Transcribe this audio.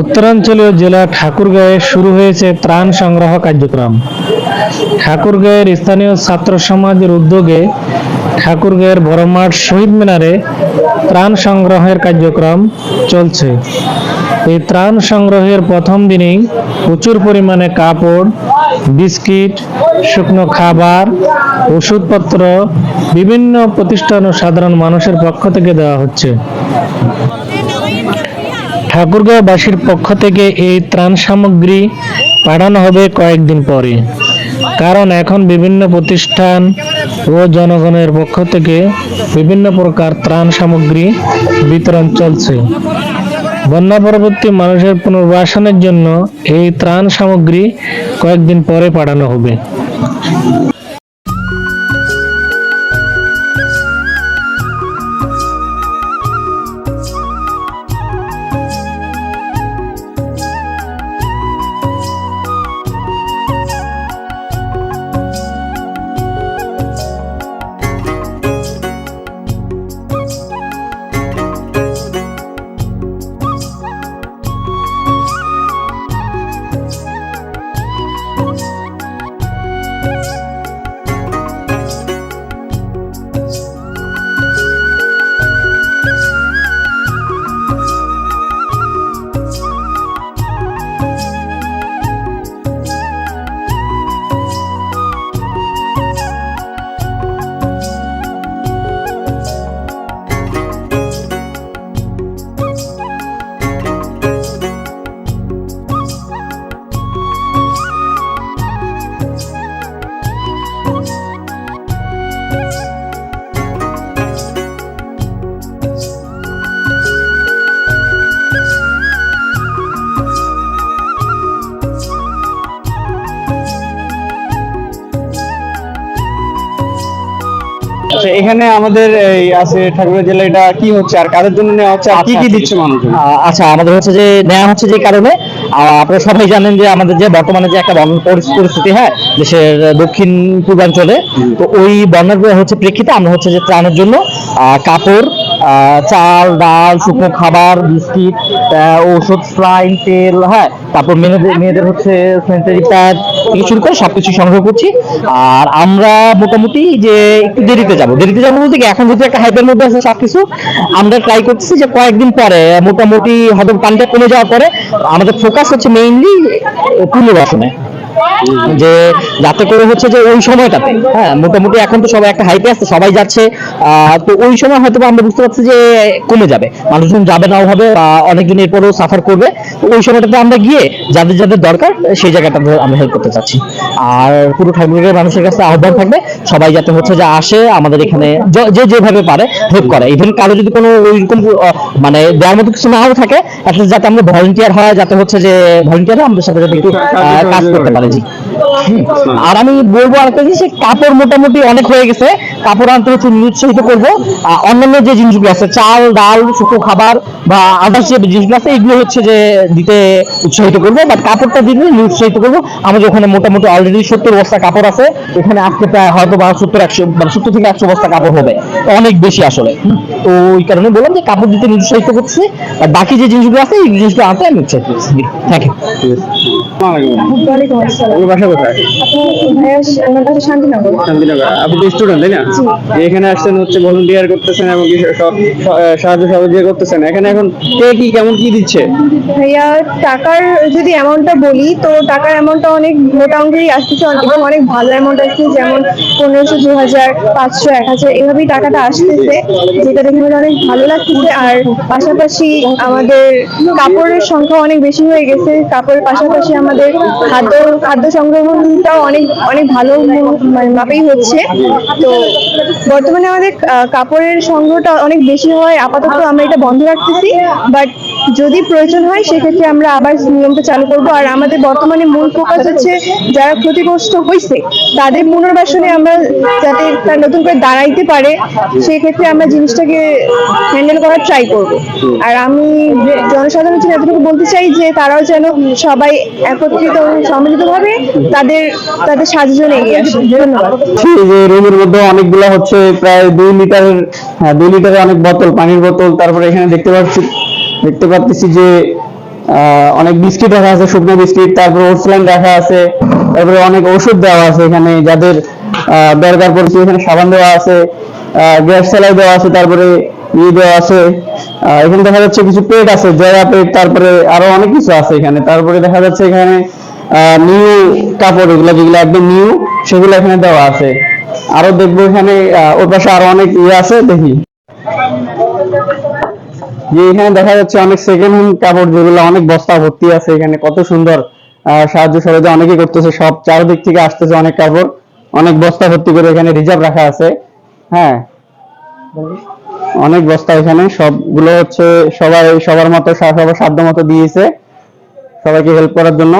উত্তরাঞ্চলীয় জেলা ঠাকুরগাঁয়ে শুরু হয়েছে ত্রাণ সংগ্রহ কার্যক্রম। ঠাকুরগাঁয়ের স্থানীয় ছাত্র সমাজের উদ্যোগে ঠাকুরগাঁয়ের বড়মাঠ শহীদ মিনারে ত্রাণ সংগ্রহের কার্যক্রম চলছে। এই ত্রাণ সংগ্রহের প্রথম দিনেই প্রচুর পরিমাণে কাপড়, বিস্কিট, শুকনো খাবার, ওষুধপত্র, বিভিন্ন প্রতিষ্ঠান ও সাধারণ মানুষের পক্ষ থেকে দেওয়া হচ্ছে। ঠাকুরগাঁওবাসীর পক্ষ থেকে এই ত্রাণ সামগ্রী পাঠানো হবে কয়েকদিন পরে। কারণ এখন বিভিন্ন প্রতিষ্ঠান ও জনগণের পক্ষ থেকে বিভিন্ন প্রকার ত্রাণ সামগ্রী বিতরণ চলছে। বন্যা পরবর্তী মানুষের পুনর্বাসনের জন্য এই ত্রাণ সামগ্রী কয়েকদিন পরে পাঠানো হবে। আচ্ছা এখানে আমাদের এই আছে ঠাকুরগাঁও জেলা এটা কি হচ্ছে আর কাদের জন্য নেওয়া হচ্ছে? আর কি কি দিচ্ছে মানুষজন? আহ, আচ্ছা আমাদের হচ্ছে যে নেওয়া হচ্ছে যে কারণে আপনারা সবাই জানেন যে আমাদের যে বর্তমানে যে একটা বন্যা পরিস- পরিস্থিতি হ্যাঁ দেশের দক্ষিণ পূর্বাঞ্চলে তো ওই বন্যার হচ্ছে প্রেক্ষিতে আমরা হচ্ছে যে ত্রাণের জন্য কাপড় চাল ডাল শুকনো খাবার বিস্কিট ওষুধ স্লাইন তেল হ্যাঁ তারপর মেয়েদের মেয়েদের হচ্ছে স্যানিটারি প্যাড থেকে শুরু করে সবকিছু সংগ্রহ করছি। আর আমরা মোটামুটি যে একটু দেরিতে যাব। দেরিতে যাব বলতে কি, এখন যেহেতু একটা হাইপের মধ্যে আছে সবকিছু, আমরা ট্রাই করতেছি যে কয়েকদিন পরে মোটামুটি হয়তো পানিটা কমে যাওয়ার পরে আমাদের ফোকাস হচ্ছে মেইনলি পুনর্বাসনে। যে যাতে করে হচ্ছে যে ওই সময়টাতে হ্যাঁ মোটামুটি এখন তো সবাই একটা হাইপে আছে, সবাই যাচ্ছে তো ওই সময় হয়তো আমরা বুঝতে পারছি যে কমে যাবে, মানুষজন যাবে না ওভাবে বা অনেকজন এরপরেও সাফার করবে ওই সময়টাতে আমরা গিয়ে যাদের যাদের দরকার, সেই জায়গাটাতে আমরা হেল্প করতে চাচ্ছি। আর পুরো ঠাকুরের মানুষের কাছে আহ্বান থাকবে, সবাই যাতে হচ্ছে যে আসে, আমাদের এখানে যে যেভাবে পারে হেল্প করে। ইভেন কারও যদি কোনো ওইরকম মানে দেওয়ার মতো কিছু নাও থাকে অ্যাটলিস্ট যাতে আমরা ভলেন্টিয়ার হয়, যাতে হচ্ছে যে ভলেন্টিয়ার আমাদের সাথে যাতে একটু কাজ করতে পারে। জি। আর আমি বলব আরেকটা জিনিস, কাপড় মোটামুটি অনেক হয়ে গেছে। কাপড় আনতে হচ্ছে নিরুৎসাহিত করব। অন্যান্য যে জিনিসগুলো আছে, চাল, ডাল, শুকনো খাবার বা আদার্স যে জিনিসগুলো আছে, এগুলো হচ্ছে যে দিতে উৎসাহিত করব বাট কাপড়টা দিতে নিরুৎসাহিত করব। আমাদের ওখানে মোটামুটি অলরেডি সত্তর বস্তা কাপড় আছে। এখানে আজকে প্রায় হয়তো বা সত্তর, একশো মানে সত্তর থেকে একশো বস্তা কাপড় হবে। অনেক বেশি আসলে। তো ওই কারণে বললাম যে কাপড় দিতে নিরুৎসাহিত করছি। আর বাকি যে জিনিসগুলো আছে, এই জিনিসগুলো আনতে আমি উৎসাহিত করছি। থ্যাংক ইউ আপনি স্টুডেন্ট তাই না? এখানে আসছেন হচ্ছে ভলেন্টিয়ার করতেছেন এবং সাহায্য সহযোগিতা করতেছেন। এখানে এখন কে কি কেমন কি দিচ্ছে? ভাইয়া টাকার যদি অ্যামাউন্টটা বলি তো টাকার অ্যামাউন্টটা অনেক মোটা অঙ্কেরই আসতেছে। এবং অনেক ভালো অ্যামাউন্ট আসছে যেমন পনেরোশো দু হাজার পাঁচশো এক হাজার এভাবেই টাকাটা আসতেছে যেটা দেখে আমাদের অনেক ভালো লাগতেছে। আর পাশাপাশি আমাদের কাপড়ের সংখ্যা অনেক বেশি হয়ে গেছে। কাপড়ের পাশাপাশি আমাদের খাদ্য খাদ্য সংগ্রহণটাও অনেক অনেক ভালো মানে মাপেই হচ্ছে। তো বর্তমানে আমাদের কাপড়ের সংগ্রহটা অনেক বেশি হয়। আপাতত আমরা এটা বন্ধ রাখতেছি। বাট যদি প্রয়োজন হয়, সেক্ষেত্রে আমরা আবার নিয়মটা চালু করব। আর আমাদের বর্তমানে মূল ফোকাস হচ্ছে যারা ক্ষতিগ্রস্ত হয়েছে, তাদের পুনর্বাসনে আমরা যাতে তারা নতুন করে দাঁড়াইতে পারে, সেক্ষেত্রে আমরা জিনিসটাকে হ্যান্ডেল করার ট্রাই করব। আর আমি জনসাধারণের জন্য এতটুকু বলতে চাই যে তারাও যেন সবাই একত্রিত সম্মিলিতভাবে তাদের তাদের এগিয়ে যে রুমের মধ্যে অনেকগুলো হচ্ছে প্রায় দুই লিটারের হ্যাঁ দুই লিটারের অনেক বোতল, পানির বোতল, তারপরে এখানে দেখতে পাচ্ছি দেখতে পাচ্ছি যে অনেক বিস্কিট রাখা আছে, শুকনো বিস্কিট, তারপরে ওটসলাইন রাখা আছে, তারপরে অনেক ওষুধ দেওয়া আছে এখানে, যাদের দরকার পড়ছে, এখানে সাবান দেওয়া আছে গ্যাস সেলাই দেওয়া আছে, তারপরে আছে এখানে দেখা যাচ্ছে কিছু পেট আছে, জয়া পেট তারপরে আরও অনেক কিছু আছে এখানে। তারপরে দেখা যাচ্ছে এখানে নিউ কাপড়, এগুলো যেগুলো একদম নিউ সেগুলো এখানে দেওয়া আছে। আরও দেখব এখানে ওর পাশে আরও অনেক ইয়ে আছে, দেখি। যে এখানে দেখা যাচ্ছে অনেক সেকেন্ড হ্যান্ড কাপড়, যেগুলো অনেক বস্তা ভর্তি আছে এখানে, কত সুন্দর সাহায্য সহযোগিতা অনেকেই করতেছে, সব চারদিক থেকে আসতেছে অনেক কাপড়, অনেক বস্তা ভর্তি করে এখানে রিজার্ভ রাখা আছে। হ্যাঁ। অনেক বস্তা এখানে, সবগুলো হচ্ছে সবাই সবার মতো সবার সাধ্য মতো দিয়েছে। সবাইকে হেল্প করার জন্য।